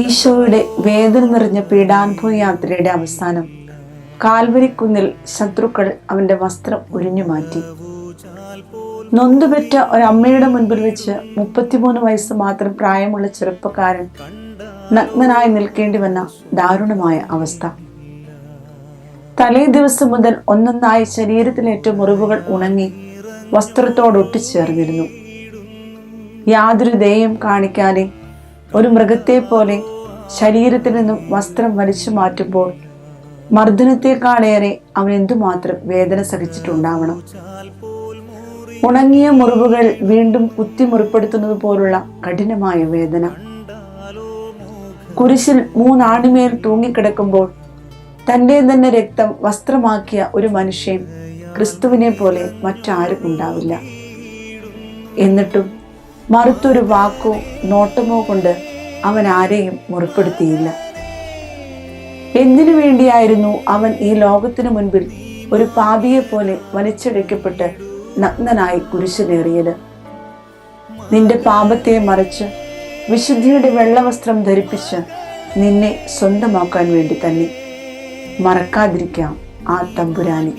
ഈശോയുടെ വേദന നിറഞ്ഞ പീഡാനുഭവ യാത്രയുടെ അവസാനം കാൽവരിക്കുന്നിൽ ശത്രുക്കൾ അവന്റെ വസ്ത്രം ഒഴിഞ്ഞു മാറ്റി. നൊന്തുപെറ്റ ഒരമ്മയുടെ മുൻപിൽ വെച്ച് മുപ്പത്തിമൂന്ന് വയസ്സ് മാത്രം പ്രായമുള്ള ചെറുപ്പക്കാരൻ നഗ്നനായി നിൽക്കേണ്ടി വന്ന ദാരുണമായ അവസ്ഥ. തലേ ദിവസം മുതൽ ഒന്നൊന്നായി ശരീരത്തിലേറ്റ മുറിവുകൾ ഉണങ്ങി വസ്ത്രത്തോടൊട്ടിച്ചേർന്നിരുന്നു യാതൊരു ദയം കാണിക്കാതെ ഒരു മൃഗത്തെ പോലെ ശരീരത്തിൽ നിന്നും വസ്ത്രം വലിച്ചു മാറ്റുമ്പോൾ മർദ്ദനത്തെക്കാളേറെ അവൻ എന്തുമാത്രം വേദന സഹിച്ചിട്ടുണ്ടാവണം. ഉണങ്ങിയ മുറിവുകൾ വീണ്ടും കുത്തി മുറിപ്പെടുത്തുന്നത് പോലുള്ള കഠിനമായ വേദന. കുരിശിൽ മൂന്നാണിമേൽ തൂങ്ങിക്കിടക്കുമ്പോൾ തന്റെ തന്നെ രക്തം വസ്ത്രമാക്കിയ ഒരു മനുഷ്യൻ ക്രിസ്തുവിനെ പോലെ മറ്റാരും ഉണ്ടാവില്ല. എന്നിട്ടും മറുത്തൊരു വാക്കോ നോട്ടമോ കൊണ്ട് അവൻ ആരെയും മുറിപ്പെടുത്തിയില്ല. എന്തിനു വേണ്ടിയായിരുന്നു അവൻ ഈ ലോകത്തിനു മുൻപിൽ ഒരു പാപിയെ പോലെ വലിച്ചടയ്ക്കപ്പെട്ട് നഗ്നനായി കുരിശിലേറിയത് നിന്റെ പാപത്തെ മറച്ച് വിശുദ്ധിയുടെ വെള്ളവസ്ത്രം ധരിപ്പിച്ച് നിന്നെ സ്വന്തമാക്കാൻ വേണ്ടി തന്നെ. മറക്കാതിരിക്കാം ആ തമ്പുരാനെ.